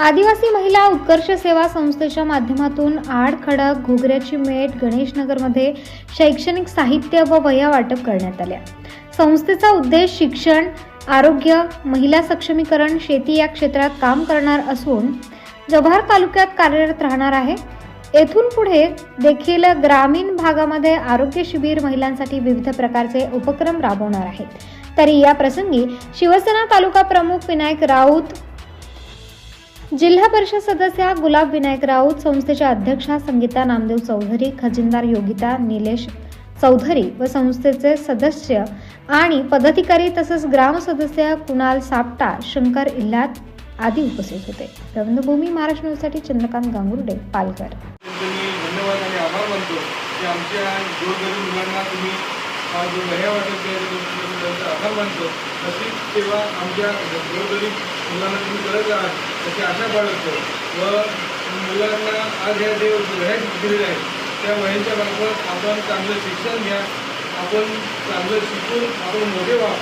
आदिवासी महिला उत्कर्ष सेवा संस्थेच्या माध्यमातून आड खडक घुगऱ्याची मेट गणेशनगरमध्ये शैक्षणिक साहित्य व वह्या वाटप करण्यात आल्या. संस्थेचा उद्देश शिक्षण आरोग्य महिला सक्षमीकरण शेती या क्षेत्रात काम करणार असून जव्हार तालुक्यात कार्यरत राहणार आहे. येथून पुढे देखील ग्रामीण भागामध्ये आरोग्य शिबिर महिलांसाठी विविध प्रकारचे उपक्रम राबवणार आहेत. तरी या प्रसंगी शिवसेना तालुका प्रमुख विनायक राऊत जिल्हा परिषद सदस्या गुलाब विनायक राऊत संस्थेच्या अध्यक्षा संगीता नामदेव चौधरी खजिनदार योगिता निलेश चौधरी व संस्थेचे सदस्य आणि पदाधिकारी तसेच ग्राम सदस्य कुणाल सापटा शंकर इल्हात आदी उपस्थित होते. रंगभूमी महाराष्ट्र न्यूजसाठी चंद्रकांत गांगुर्डे पालघर. धन्यवाद आणि आभार मानतो की आमच्या गोरगरीब मुलांना तुम्ही हा जो वह्या वाटप त्यांचा आभार मानतो तशीच सेवा आमच्या गोरगरीब मुलांना तुम्ही करत आहात त्याची आशा बाळगतो. व मुलांना आज ह्या जे वह्या दिलेल्या आहेत त्या वह्यांच्या मार्फत आपण चांगलं शिक्षण घ्या आपण चांगलं शिकून आपण मोठे व्हा.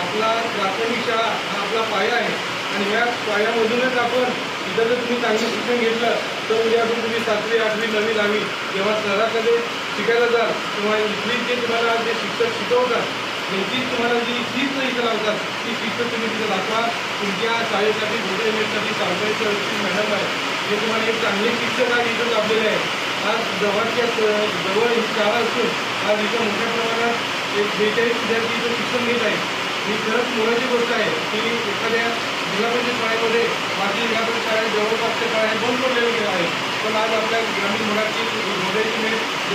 आपला प्राथमिक शाळा हा आपला पाया आहे. आणि या पायामधूनच आपण इथं जर तुम्ही चांगलं शिक्षण घेतलं तर उद्यापासून तुम्ही सातवी आठवी नवी दहावी जेव्हा शहरामध्ये शिकायला जाल किंवा इथली जे तुम्हाला जे शिक्षक शिकवतात त्यांची तुम्हाला जी फीस इथं लावतात ती फीस तुम्ही तिथं दाखवा. तुमच्या शाळेसाठी गव्हर्नमेंटसाठी युनिटसाठी वरती मॅडम आहे जे तुम्हाला एक चांगले शिक्षक आज इथं लाभलेले आहे. आज जवळच्या जवळ ही शाळा असून आज इथं मोठ्या प्रमाणात एक बेचाळीस विद्यार्थी इथं शिक्षण घेत आहे ही खरंच मुलाची गोष्ट आहे की एखाद्या जिल्हा परिषद शाळेमध्ये माझी जिल्हा परिषद शाळा जवळपासच्या शाळा आहे बंद पडलेल्या आहे. पण आज आपल्या ग्रामीण भागाची मोठ्याची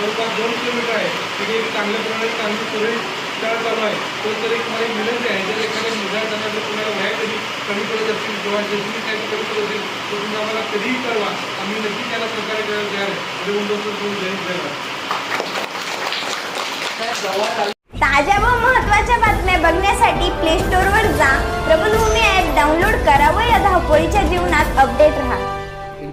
जवळपास दोन किलोमीटर आहे. तिथे एक चांगल्या प्रमाणे चांगली स्टुडंट शाळा चालू आहे. तो तरी मला विनंती आहे जर एखाद्या मुलगा त्यांना जर तुम्हाला वया कधी कमी पडत असतील किंवा जशी काही कमी पडत असेल तर तुम्ही आम्हाला कधीही कळवा. आम्ही नक्की त्याला सहकार्य करायला तयार आहे. दोन जयंत जयराम ताज्या व महत्त्वाच्या बातम्या बघण्यासाठी प्ले स्टोअरवर जा. प्रबलभूमी ऍप डाउनलोड करा व या धावपळीच्या जीवनात अपडेट राहा.